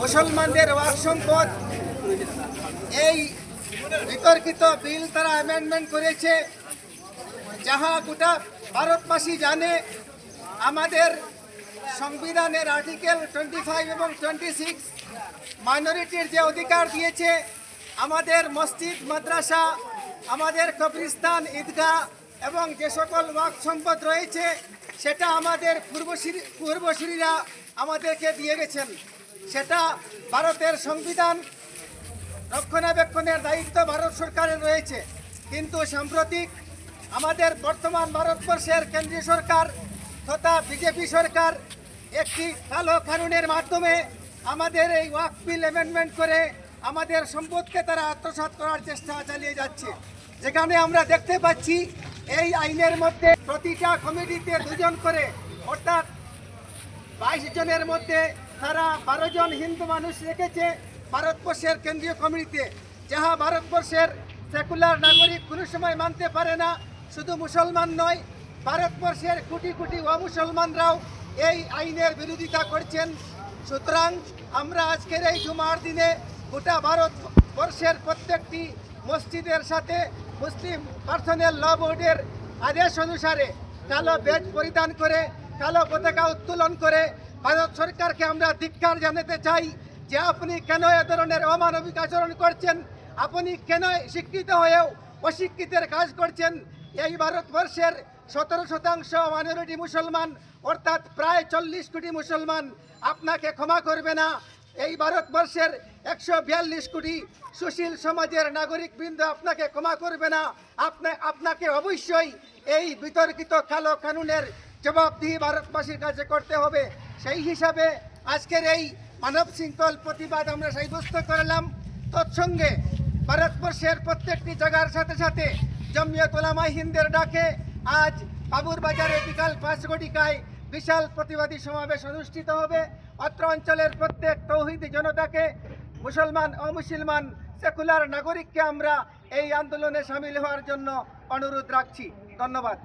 মুসলমানদের ওয়াক সম্পদ। এই বিতর্কিত বিল তারা অ্যামেন্ডমেন্ট করেছে। যাহা গোটা ভারতবাসী জানে, আমাদের সংবিধানের আর্টিকেল টোয়েন্টি ফাইভ এবং টোয়েন্টি সিক্স মাইনরিটির যে অধিকার দিয়েছে, আমাদের মসজিদ, মাদ্রাসা, আমাদের কবরিস্তান ঈদগাহ এবং যে সকল ওয়াক সম্পদ রয়েছে, সেটা আমাদের পূর্বশ্রী, পূর্বশ্রীরা আমাদেরকে দিয়ে গেছেন। সেটা ভারতের সংবিধান রক্ষণাবেক্ষণের দায়িত্ব ভারত সরকারের রয়েছে। কিন্তু সাম্প্রতিক আমাদের বর্তমান ভারতবর্ষের কেন্দ্রীয় সরকার তথা বিজেপি সরকার একটি কালো কানুনের মাধ্যমে আমাদের এই ওয়াক বিল অ্যামেন্ডমেন্ট করে আমাদের সম্পদকে তারা আত্মসাৎ করার চেষ্টা চালিয়ে যাচ্ছে। যেখানে আমরা দেখতে পাচ্ছি এই আইনের মধ্যে প্রতিটা কমিটিতে দুজন করে, অর্থাৎ বাইশ জনের মধ্যে তারা বারো জন হিন্দু মানুষ রেখেছে ভারতবর্ষের কেন্দ্রীয় কমিটিতে। যাহা ভারতবর্ষের সেকুলার নাগরিক কোনো সময় মানতে পারে না, শুধু মুসলমান নয়, ভারতবর্ষের কোটি কোটি অমুসলমানরাও এই আইনের বিরোধিতা করছেন। সুতরাং আমরা আজকের এই জুমার দিনে গোটা ভারতবর্ষের প্রত্যেকটি মসজিদের সাথে মুসলিম পার্সোনাল ল বোর্ডের আদেশ অনুসারে কালো বেজ পরিধান করে, কালো পতাকা উত্তোলন করে ভারত সরকারকে আমরা ধিক্কার জানাতে চাই যে আপনি কেন এ ধরনের অমানবিক আচরণ করছেন? আপনি কেন শিক্ষিত হয়েও অশিক্ষিতের কাজ করছেন? এই ভারতবর্ষের সতেরো শতাংশ মাইনরিটি মুসলমান, অর্থাৎ প্রায় চল্লিশ কোটি মুসলমান আপনাকে ক্ষমা করবে না। এই ভারতবর্ষের একশো বিয়াল্লিশ কোটি সুশীল সমাজের নাগরিকবৃন্দ আপনাকে ক্ষমা করবে না। আপনা, আপনাকে অবশ্যই এই বিতর্কিত কালো কানুনের জবাবদিহি ভারতবাসীর কাছে করতে হবে। সেই হিসাবে আজকের এই মানব শৃঙ্খল প্রতিবাদ আমরা সাব্যস্ত করলাম। তৎসঙ্গে ভারতবর্ষের প্রত্যেকটি জায়গার সাথে সাথে জমিয়ত ওলামা হিন্দের ডাকে আজ বাবুর বাজারে বিকাল পাঁচ ঘটিকায় বিশাল প্রতিবাদী সমাবেশ অনুষ্ঠিত হবে। অত্র অঞ্চলের প্রত্যেক তৌহিদি জনতাকে মুসলমান, অমুসলমান, সেকুলার নাগরিককে আমরা এই আন্দোলনে সামিল হওয়ার জন্য অনুরোধ রাখছি। ধন্যবাদ।